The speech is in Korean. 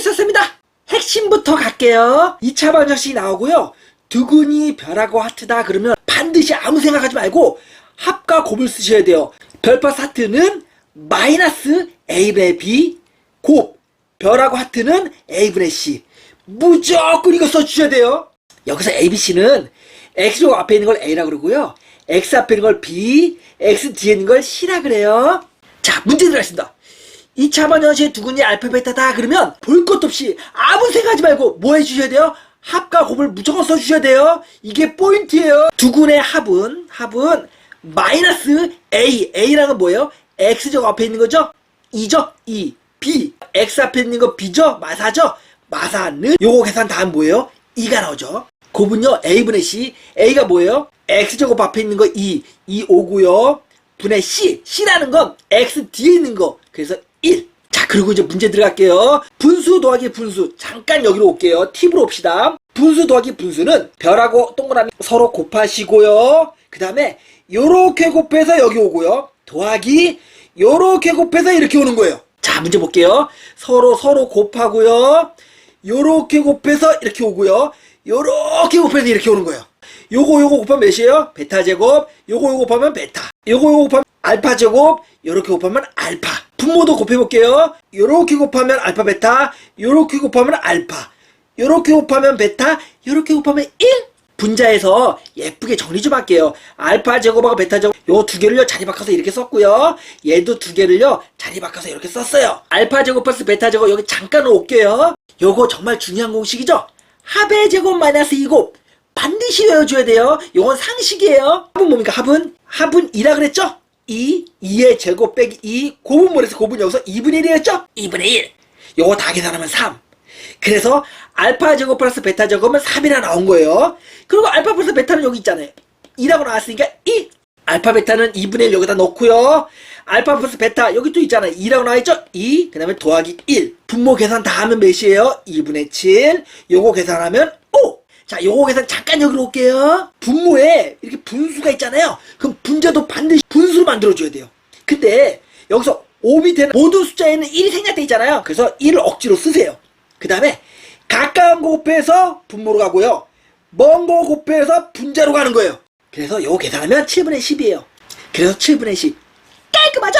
있었습니다. 핵심부터 갈게요. 2차 방정식이 나오고요. 두근이 별하고 하트다 그러면 반드시 아무 생각하지 말고 합과 곱을 쓰셔야 돼요. 별plus 하트는 마이너스 a분의 b 곱 별하고 하트는 a분의 c 무조건 이거 써주셔야 돼요. 여기서 ABC는 X로 앞에 있는 걸 A라 그러고요. X 앞에 있는 걸 B, X 뒤에 있는 걸 C라 그래요. 자, 문제 들어가겠습니다. 2차 반연시의 두근이 알파 베타다 그러면 볼 것도 없이 아무 생각하지 말고 뭐 해주셔야 돼요? 합과 곱을 무조건 써주셔야 돼요. 이게 포인트예요. 두근의 합은 합은 마이너스 A, 건 뭐예요? X제곱 앞에 있는 거죠? 2죠? 2. B. X 앞에 있는 거 B죠? 마사죠? 마사는 요거 계산 다 하면 뭐예요? 2가 나오죠. 곱은요 A분의 C. A가 뭐예요? X제곱 앞에 있는 거 2. 2 오고요. 분의 C. C라는 건 X 뒤에 있는 거. 그래서 1. 자, 그리고 이제 문제 들어갈게요. 분수 더하기 분수. 잠깐 여기로 올게요. 팁으로 옵시다. 분수 더하기 분수는 별하고 동그라미 서로 곱하시고요. 그 다음에 요렇게 곱해서 여기 오고요. 더하기 요렇게 곱해서 이렇게 오는 거예요. 자, 문제 볼게요. 서로 서로 곱하고요. 요렇게 곱해서 이렇게 오고요. 요렇게 곱해서 이렇게 오는 거예요. 요거 요거 곱하면 몇이에요? 베타 제곱. 요거 요거 곱하면 베타. 요거 요거 곱하면 알파 제곱. 요렇게 곱하면 알파. 분모도 곱해 볼게요. 요렇게 곱하면 알파 베타. 요렇게 곱하면 알파. 요렇게 곱하면 베타. 요렇게 곱하면 1. 분자에서 예쁘게 정리 좀 할게요. 알파 제곱하고 베타 제곱 요 두 개를요 자리 바꿔서 이렇게 썼고요. 얘도 두 개를요 자리 바꿔서 이렇게 썼어요. 알파 제곱 플러스 베타 제곱 여기 잠깐 올게요. 요거 정말 중요한 공식이죠. 합의 제곱 마이너스 2곱 반드시 외워줘야 돼요. 요건 상식이에요. 합은 뭡니까? 합은 합은 2라 그랬죠? 2, 2의 제곱 빼기 2, 곱은 뭐래서 곱은 여기서 2분의 1이었죠? 2분의 1. 요거 다 계산하면 3. 그래서 알파 제곱 플러스 베타 제곱은 3이나 나온 거예요. 그리고 알파 플러스 베타는 여기 있잖아요. 2라고 나왔으니까 2. 알파 베타는 2분의 1 여기다 넣고요. 알파 플러스 베타 여기 또 있잖아요. 2라고 나와있죠? 2. 그 다음에 더하기 1. 분모 계산 다 하면 몇이에요? 2분의 7. 요거 계산하면 5. 자, 요거 계산 잠깐 여기로 올게요. 분모에 이렇게 분수가 있잖아요. 그럼 분자도 반드시 분수로 만들어줘야 돼요. 근데 여기서 5 밑에는 모든 숫자에는 1이 생략돼 있잖아요. 그래서 1을 억지로 쓰세요. 그 다음에 가까운 거 곱해서 분모로 가고요. 먼 거 곱해서 분자로 가는 거예요. 그래서 요거 계산하면 7분의 10이에요. 그래서 7분의 10. 깔끔하죠?